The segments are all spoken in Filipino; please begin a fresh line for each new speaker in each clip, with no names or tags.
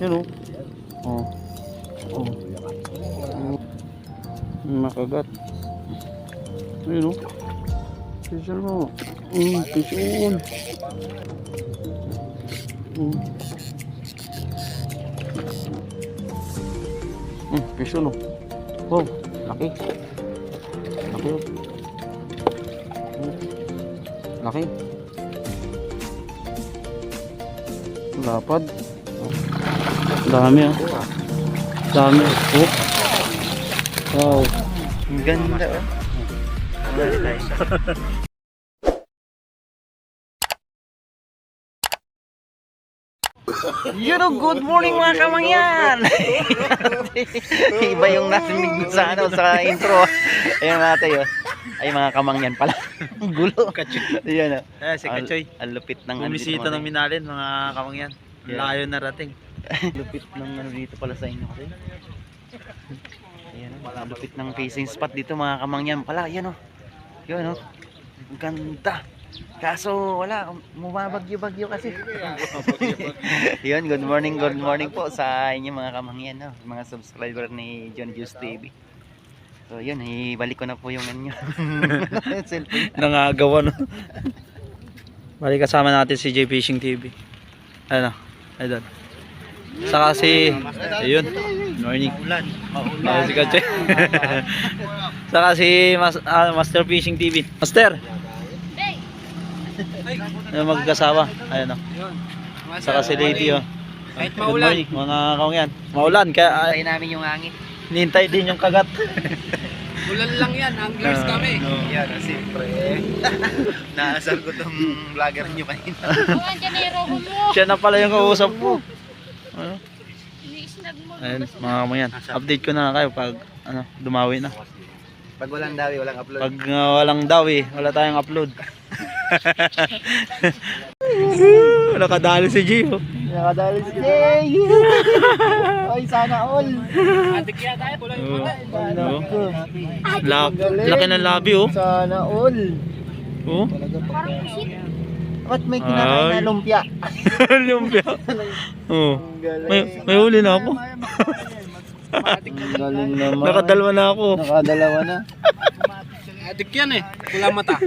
Yan o. Oh. Oh. Oh. Makagat. Ayun o. Fish on mo. Mm, on. Mm. Mm, fish on o. Wow, laki. Laki o. Mm. Lapad. Dami ah. Dami. Oh. Wow. Ang ganda ah. Yun oh, good morning mga kamangyan! Iba yung narinig mo sa ano, sa intro. Ayan natin yun. Ay mga kamangyan pala. Ang Gulo. Ayan ah.
Eh, si Kachoy.
Ang lupit ng
Bumisita ng Minalin, mga kamangyan.
Yeah.
Layo na rating.
lupit ng ano dito pala sa inyo kasi. Ayan, oh, lupit ng facing spot dito mga kamangyan pala. Ayan oh. Yun oh. Ang ganda. Kaso wala, bumabagyo-bagyo kasi. Yun, good morning, good morning po sa inyo mga kamangyan, no? mga subscriber ni John Juice TV. So yun, ibalik ko na po yung cellphone.
Nangagawa no. Bali kasama natin si J Fishing TV. Ano? Idol. Saka si ayun. Morning. Ulan. Maulan. si Kachoy. Saka si Mas, ah, Master Fishing TV. Master. Ano magkasama? Ayun oh. Saka si Lady oh.
Kahit
Good
maulan.
morning, mga kamangyan. Maulan kaya ah,
Tayo namin yung hangin.
Nintay din yung kagat.
Ulan lang yan, anglers kami.
Yan, siyempre. Naasar ko tong vlogger nyo kanina.
Mga Janero mo.
Siya na pala yung kausap ko. Ano? Ayun, mga kamangyan. Update ko na lang kayo pag ano, dumawi na.
Pag walang dawi, walang upload.
Pag uh, walang dawi, wala tayong upload. wala kadali si Gio.
Nakadali si Jay! Ay, sana all!
Adik yan tayo, pula
Oh, ano? La laki ng labi oh.
Sana all!
Oh.
Parang pusit.
Ba't may
kinakain na
lumpia?
Lumpia. Oh. May, may huli na ako.
Galing naman.
Nakadalwa na ako.
Nakadalawa na.
Adik yan eh, pula mata.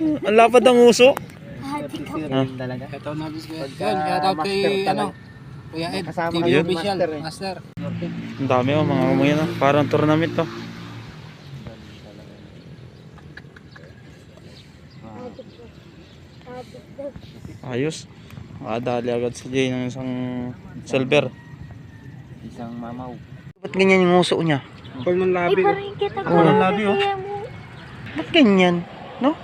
Ang lapad ng uso.
Ah. talaga.
Ito na bis ko yan. Kaya daw kay, ano, Kuya Ed,
Kasama
TV
kayo,
official,
master eh.
master.
Ang dami oh, mga kamangyan oh. Parang tournament to. Ayos. Makadali agad si Jay ng isang silver.
Isang mamaw. Ba't ganyan yung uso niya?
Pag ng
Ay, parang kita ko.
Oh, ang labi, oh.
Ba't ganyan? No?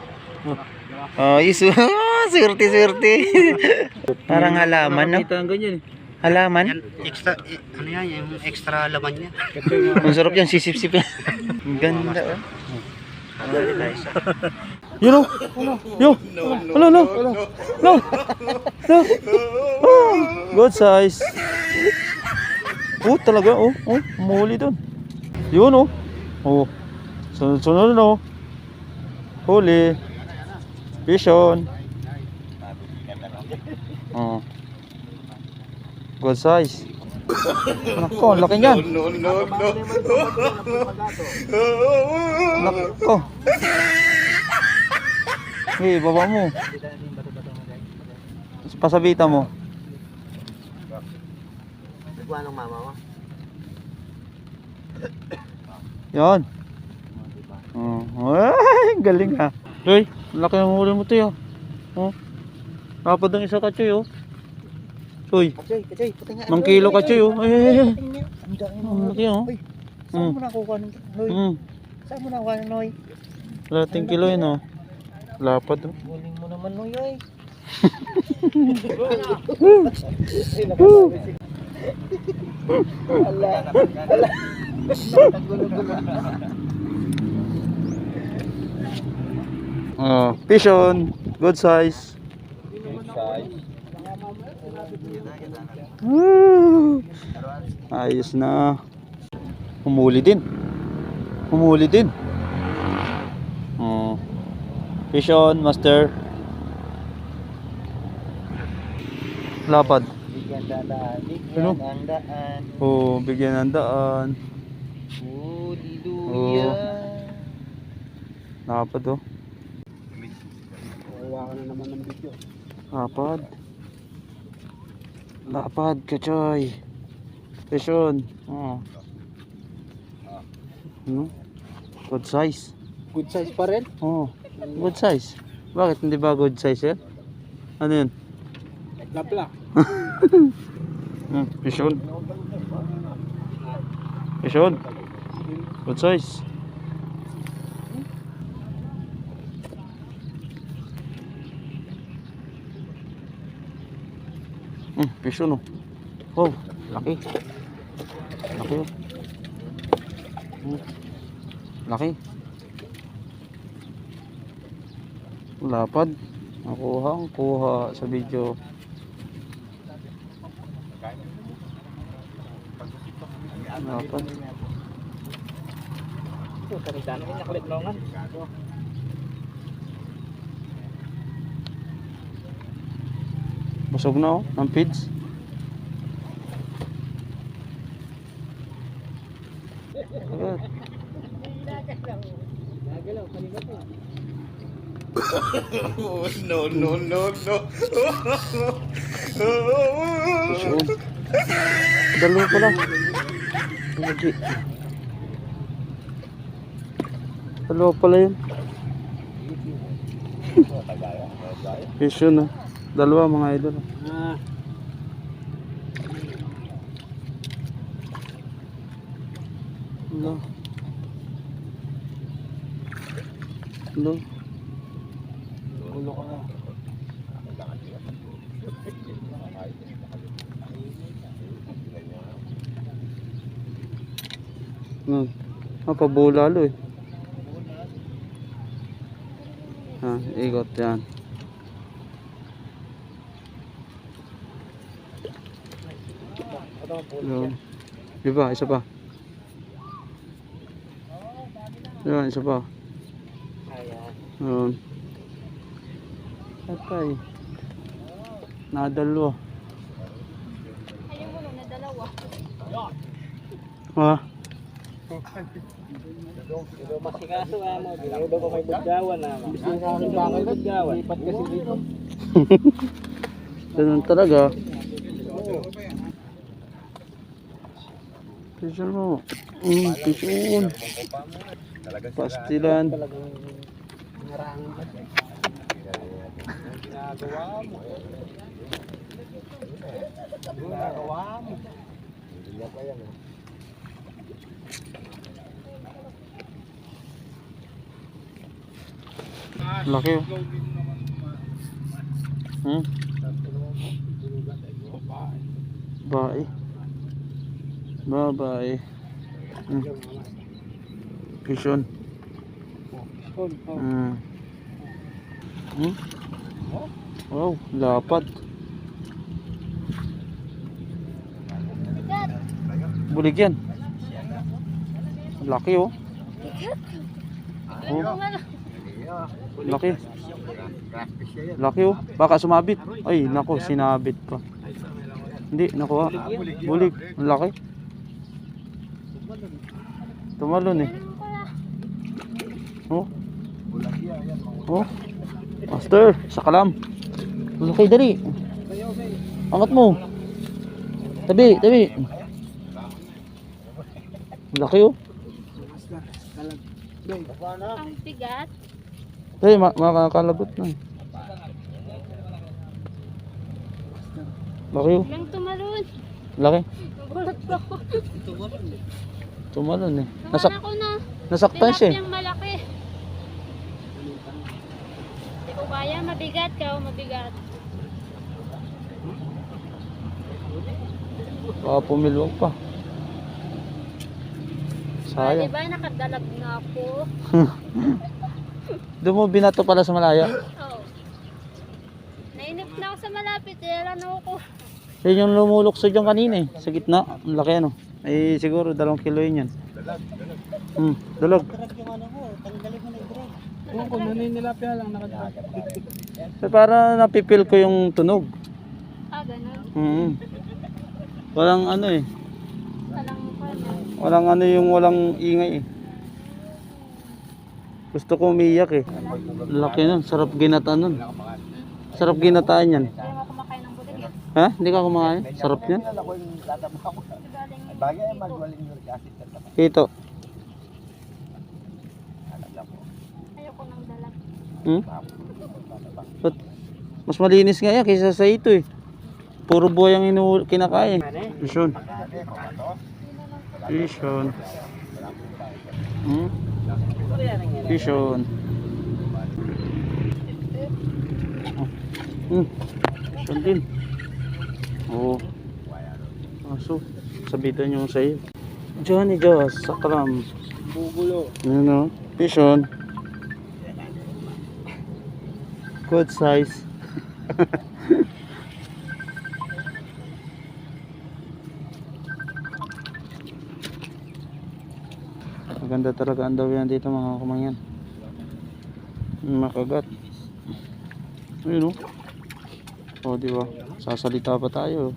Oh, iso. swerte, swerte. Parang halaman, no?
Nakita ng ganyan eh.
Halaman?
Extra, ano yan, yung extra laman niya.
Ang sarap yan, sisip-sip yan. Ang ganda, oh.
Yun oh. Yo. Hello, no. No. No. Oh, good size. Oh, talaga oh. Oh, umuli doon. Yun oh. Oh. Sunod-sunod no. Huli. Fish on. Oh. Good size. Nako, ang laki niyan. Nako. Hey, baba mo. Pasabita mo.
Nagwa ng mama mo?
Yan. Oh, ay, galing ha. Uy, ang laki ng huli mo to yo. Oh. Kapag ng isa ka choy oh. Uy,
Kachay, kachay, pati nga.
mang kilo ka choy oh. Ay, ay, ay.
Ang dami mo.
Laki oh.
Uy, saan
Mm.
mo nakuha ng Noy? Saan mo nakuha ng Noy?
Lating kilo yun oh. Lapad oh.
Galing mo naman Noy, oy. Ala, ala.
Oh, fish on. Good size. Woo! Ayos na. Humuli din. Humuli din. Oh. Fish on, master. Lapad.
Bigyan.
Ano?
Bigyan ang daan.
Oh, bigyan ng daan.
Hallelujah.
Oh.
Kuha ka na naman ng video.
Lapad. Lapad, kachoy. Pesyon. Oh. Ano? Good size.
Good size pa rin.
Oh. Good size. Bakit hindi ba good size yan? Ano yun?
Lapla.
Hmm, pesyon. Pesyon. Good size. Hmm, pesyon oh. Oh, laki. Laki oh. Hmm. Laki. Lapad. Nakuha, ang kuha sa video. Lapad.
Ito, kanita namin nakulit longan.
Busog na oh, ng feeds. Agad.
Nagalaw, kanina po.
Busog. Dalawa pa lang. Lagi. Dalawa pala yun. Fish yun ah. Dalawa mga idol.
Ah,
Hello. Hello. No. Ah, pabulalo eh. Ah, ikot yan. Yun. Di ba? Isa pa. Yun, isa pa.
Ayan.
Patay. Nadalo.
Ayun mo na dalawa.
Ha?
Masikaso nga mo. Dito ko kay Budgawan na. Sa akin bakal Budgawan. Lipat kasi dito.
Ganun talaga. Pisan mo. Mm, pisan. Pastilan.
Pa siya. Ginagawa mo. Ginagawa mo.
Laki oh. Hmm? Babae. Babae. Hmm.
Oh, oh.
Hmm. Hmm? Wow, lapad.
Bigat.
Bulig yan. Laki oh.
Ano nga lang.
Laki. Laki oh. Baka sumabit. Ay, nako, sinabit pa. Hindi, nakuha. Bulig. Ang laki. Tumalon eh. Oh. Oh. Master, sa kalam. Laki, dali. Angat mo. Tabi, tabi. Laki oh.
Ang bigat.
Ay, ma makakalagot na. eh. Laki oh.
Lang tumalon.
Laki.
Nagulat pa ako.
Tumalon eh. Nasak
ako na.
nasaktan siya eh.
Malaki. Hindi ko kaya. Mabigat ka o mabigat.
Baka pumilwag pa. Sayang.
diba nakadalag na ako?
Doon mo binato pala sa malaya.
Oo. Nainip na ako sa malapit. Eh, ano ako.
Yan yung lumulukso dyan kanina eh. Sa gitna. Ang laki ano. Ay siguro dalawang kilo yun yan. Hmm, dalag.
Oo, kung naninilapya lang nakadalag.
So, para napipil ko yung tunog.
Ah, ganun.
Hmm. Walang ano eh.
Walang pa na.
Walang ano yung walang ingay eh. Gusto ko umiyak eh. Laki nun. Sarap ginataan nun. Sarap ginataan yan.
Ng eh.
Ha? Hindi ka kumakain? Sarap yan.
Galing
Ito.
ayoko nang dala.
Hmm? Ba't? Mas malinis nga yan kaysa sa ito eh. Puro buhay ang inu kinakain. Vision. Vision. Hmm? Vision. Hmm. Vision din. Oo. Aso. Sabitan yung sa'yo. Johnny Joss. Sakram.
Bubulo.
Ano? Vision. Good size. Maganda talaga ang daw yan dito mga kumangyan. Makagat. Ayun o. O di ba? Sasalita pa tayo.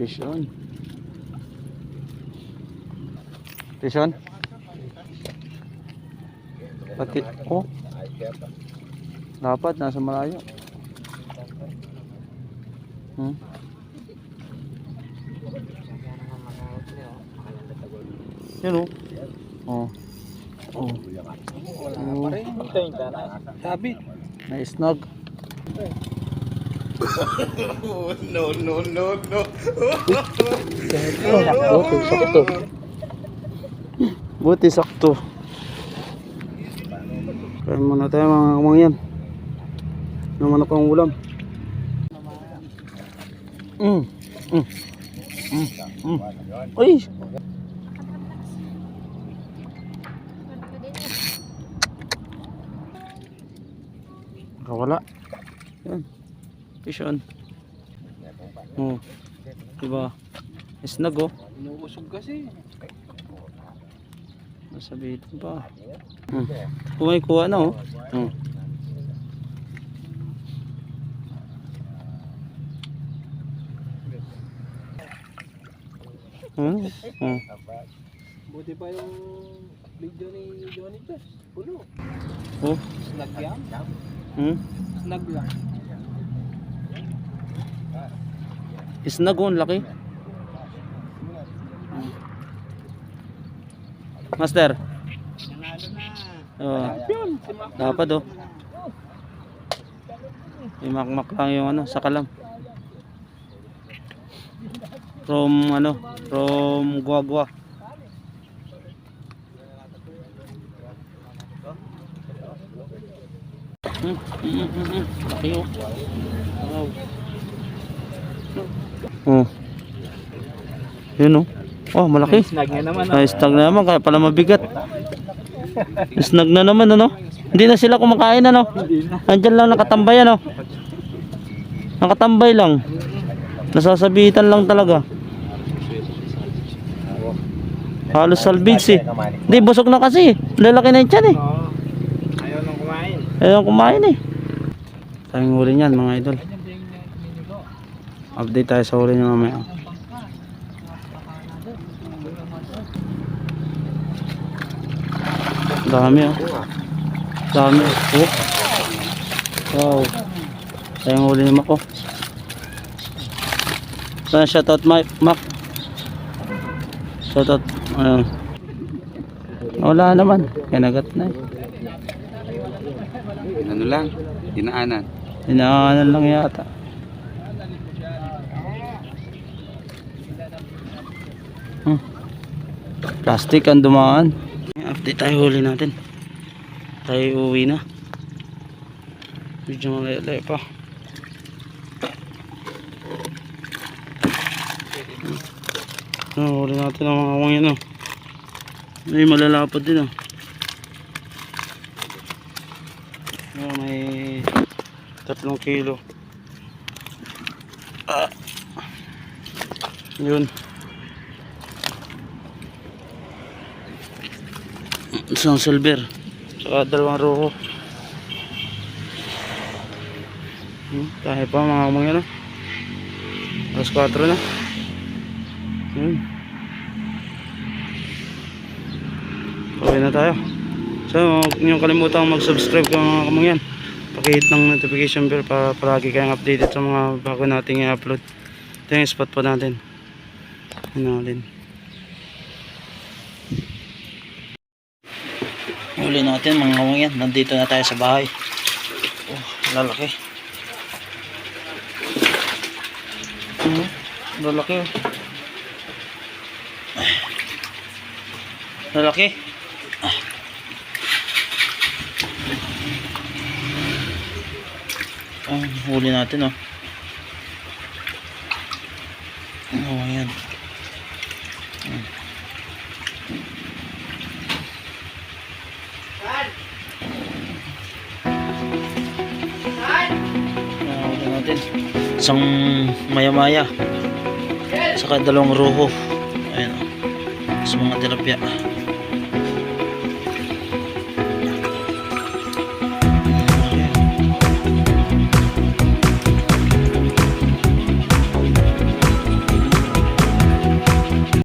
Fish on. Fish on. Pati, oh. Dapat nasa malayo. Hmm? Yan oh. Oh. Oh. Oh.
Ito yung tara. Sabi.
Na snug. no, no, no, no. Buti sakto. Kaya muna tayo mga kamangyan. Naman ako ang ulam. Mm. Mm. Mm. Mm. Uy! Nakawala. Yan. Fish on. Oh. Diba? Snug oh.
Inuusog kasi.
Nasa bitin pa. Hmm. Kumay kuha na oh. Hmm. Hmm. Hmm.
Buti pa yung video ni Johnny Tess. Pulo.
Oh.
Snag yan.
Hmm.
Snag lang.
Snug oh, ang laki. Hmm. Master. Oh. Dapat oh. Imakmak lang yung ano, sa kalam. From ano, from Guagua. Hmm, hmm, hmm. Laki oh. Wow. Oh. Yun oh. Oh, malaki.
Snag nga naman.
Ay, snag na naman, kaya pala mabigat. Snag na naman, ano? Hindi na sila kumakain, ano? Andyan lang nakatambay, ano? Nakatambay lang. Nasasabitan lang talaga. Halos salvage eh. Hindi, busog na kasi. Lalaki na yung tiyan eh.
Ayaw nang kumain.
Ayaw kumain eh. Tayong huli niyan, mga idol. Update tayo sa huli niya mamaya. Dami oh. Dami. Oh. Wow. Tayong huli ni Mako. Sana shoutout Mac. Shoutout. Ayun. Wala naman. Kinagat na eh.
Ano lang, dinaanan.
Inaanan lang yata. Hmm. Plastic ang dumaan. Update tayo huli natin. Tayo uwi na. Medyo malaya pa. Hmm. huli natin ang mga yun. Oh. May malalapad din oh. Oh, may tatlong kilo. Ah. Yun. Isang silver. Saka dalawang roho. Hmm, kaya pa mga mga ano. Alas 4 na. Yun. Okay na tayo. So, huwag niyong kalimutan mag-subscribe kung mga kamangyan. Pakihit ng notification bell para palagi kayong updated sa mga bago nating i-upload. Ito yung spot po natin. Natin. Huli natin mga kamangyan. Nandito na tayo sa bahay. Oh, lalaki. Hmm, lalaki oh. Lalaki. Ah, huli natin oh. Oh, ayan. Ah, natin. Isang maya-maya. Saka dalawang ruho. Ayan oh. Sa mga tilapia.